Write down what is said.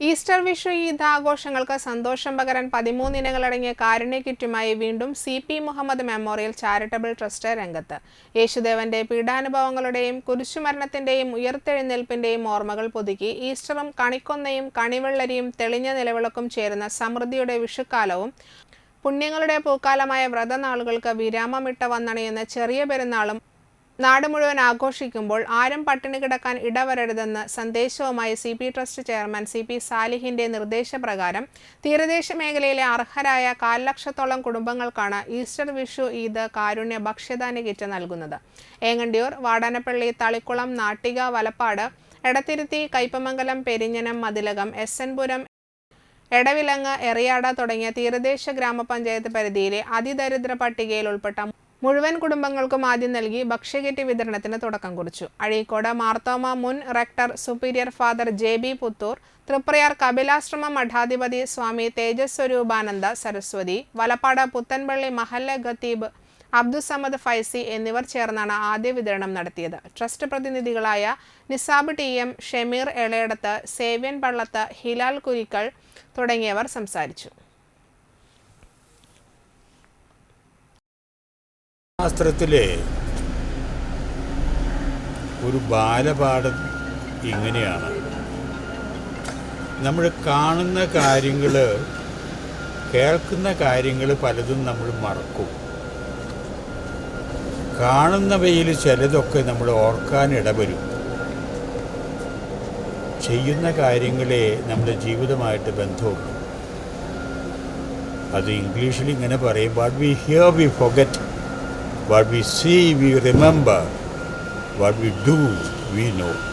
Easter Vishu Eid ആഘോഷങ്ങൾക്ക് സന്തോഷം പകരാൻ പതിമൂന്ന് ഇനങ്ങളടങ്ങിയ കാരുണ്യ കിറ്റുമായി വീണ്ടും C P Muhammad memorial charitable trust രംഗത്ത്. യേശുദേവന്റെ പീഡാനുഭവങ്ങളുടെയും കുരിശുമരണത്തിന്റെയും ഉയർത്തെഴുന്നേൽപ്പിന്റെയും ഓർമ്മകൾ പുതുക്കി ഈസ്റ്ററും കണിക്കൊന്നയും കണിവെള്ളരിയും തെളിഞ്ഞ നിലവിളക്കും ചേരുന്ന സമൃദ്ധിയുടെ വിഷുക്കാലവും പുണ്യങ്ങളുടെ പൂക്കാലമായ വ്രതനാളുകൾക്ക് വിരാമമിട്ട വന്നണയുന്ന ചെറിയ പെരുന്നാളും നാട് മുഴുവൻ ആഘോഷിക്കുമ്പോൾ ആരും പട്ടിണി കിടക്കാൻ ഇടവരരുതെന്ന് സന്ദേശവുമായി C P trust chairman C P സാലിഹിന്റെ നിർദ്ദേശപ്രകാരം തീരദേശ മേഖലയിലെ അർഹരായ കാൽലക്ഷത്തോളം കുടുംബങ്ങൾക്കാണ് ഈസ്റ്റർ വിഷു ഈദ് കാരുണ്യ ഭക്ഷ്യധാന്യ കിറ്റ് നൽകുന്നത്. ഏങ്ങണ്ടിയൂർ വാടാനപ്പള്ളി തളിക്കുളം നാട്ടിക വലപ്പാട് എടത്തിരുത്തി കൈപ്പമംഗലം പെരിഞ്ഞനം മതിലകം എസ് എൻപുരം എടവിലങ്ങ് എറിയാട തുടങ്ങിയ തീരദേശ ഗ്രാമപഞ്ചായത്ത് പരിധിയിലെ അതിദരിദ്ര പട്ടികയിൽ ഉൾപ്പെട്ട മുഴുവൻ കുടുംബങ്ങൾക്കും ആദ്യം നൽകി ഭക്ഷ്യകിറ്റ് വിതരണത്തിന് തുടക്കം കുറിച്ചു. അഴീക്കോട് മാർത്തോമ മുൻ rector superior father J B Puthur Triprayar Kapilashrama മഠാധിപതി Swami Tejaswarupananda Saraswati Valappad Puthanpally മഹല്ല ഖത്തീബ് അബ്ദുസമദ് ഫൈസി എന്നിവർ ചേർന്നാണ് ആദ്യ വിതരണം നടത്തിയത്. ട്രസ്റ്റ് പ്രതിനിധികളായ നിസാബ് ടി എം ഷമീർ എളയടത്ത് സേവ്യൻ പള്ളത്ത് ഹിലാൽ കുരിക്കൾ തുടങ്ങിയവർ സംസാരിച്ചു. ശാസ്ത്രത്തിലെ ഒരു ബാലപാഠം ഇങ്ങനെയാണ്. നമ്മൾ കാണുന്ന കാര്യങ്ങൾ കേൾക്കുന്ന കാര്യങ്ങൾ പലതും നമ്മൾ മറക്കും. കാണുന്നവയിൽ ചിലതൊക്കെ നമ്മൾ ഓർക്കാൻ ഇടവരും. ചെയ്യുന്ന കാര്യങ്ങളെ നമ്മുടെ ജീവിതമായിട്ട് ബന്ധമുള്ളൂ അത് ഇംഗ്ലീഷിൽ ഇങ്ങനെ പറയും but we hear we forget What we see, we remember. What we do, we know.